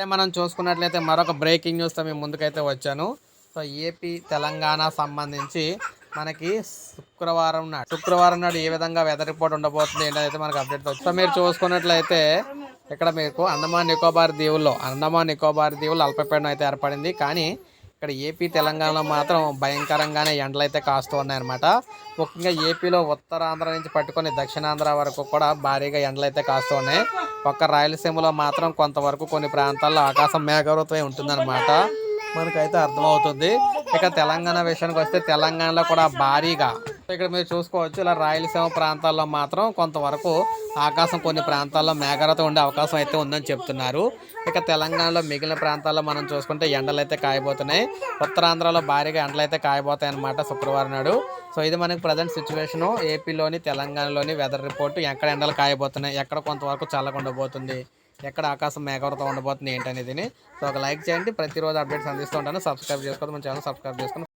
ఇప్పుడే మనం చూసుకున్నట్లయితే మరొక బ్రేకింగ్ న్యూస్తో మేము ముందుకైతే వచ్చాను. సో ఏపీ తెలంగాణ సంబంధించి మనకి శుక్రవారం నాడు శుక్రవారం నాడు ఏ విధంగా వెదర్ రిపోర్ట్ ఉండబోతుంది ఏంటైతే మనకు అప్డేట్ వచ్చింది సో మీరు చూసుకున్నట్లయితే ఇక్కడ మీకు అండమాన్ నికోబార్ దీవుల్లో అండమాన్ నికోబార్ దీవులు అల్పపీడనం అయితే ఏర్పడింది. కానీ ఇక్కడ ఏపీ తెలంగాణలో మాత్రం భయంకరంగానే ఎండలు అయితే కాస్తూ ఉన్నాయన్నమాట. ముఖ్యంగా ఏపీలో ఉత్తరాంధ్ర నుంచి పట్టుకొని దక్షిణాంధ్ర వరకు కూడా భారీగా ఎండలు అయితే కాస్తూ ఉన్నాయి. ఒక్క రాయలసీమలో మాత్రం కొంతవరకు కొన్ని ప్రాంతాల్లో ఆకాశం మేఘావృతమై ఉంటుందన్నమాట. మనకైతే అర్థమవుతుంది. ఇక తెలంగాణ విషయానికి వస్తే తెలంగాణలో కూడా భారీగా ఇక్కడ మీరు చూసుకోవచ్చు ఇలా రాయలసీమ ప్రాంతాల్లో మాత్రం కొంతవరకు ఆకాశం కొన్ని ప్రాంతాల్లో మేఘాలతో ఉండే అవకాశం అయితే ఉందని చెప్తున్నారు. ఇక తెలంగాణలో మిగిలిన ప్రాంతాల్లో మనం చూసుకుంటే ఎండలు అయితే కాయబోతున్నాయి. ఉత్తరాంధ్రలో భారీగా ఎండలు అయితే కాయబోతాయి అనమాట శుక్రవారం నాడు. సో ఇది మనకి ప్రజెంట్ సిచ్యువేషను. ఏపీలోని తెలంగాణలోని వెదర్ రిపోర్ట్ ఎక్కడ ఎండలు కాయబోతున్నాయి ఎక్కడ కొంతవరకు చల్లకుండబోతుంది ఎక్కడ ఆకాశం మేఘవరత ఉండబోతుంది ఏంటనేది సో ఒక లైక్ చేయండి. ప్రతిరోజు అప్డేట్స్ అందిస్తూ ఉంటాను. సబ్స్క్రైబ్ చేసుకోవద్దు. మన ఛానల్ సబ్స్క్రైబ్ చేసుకుని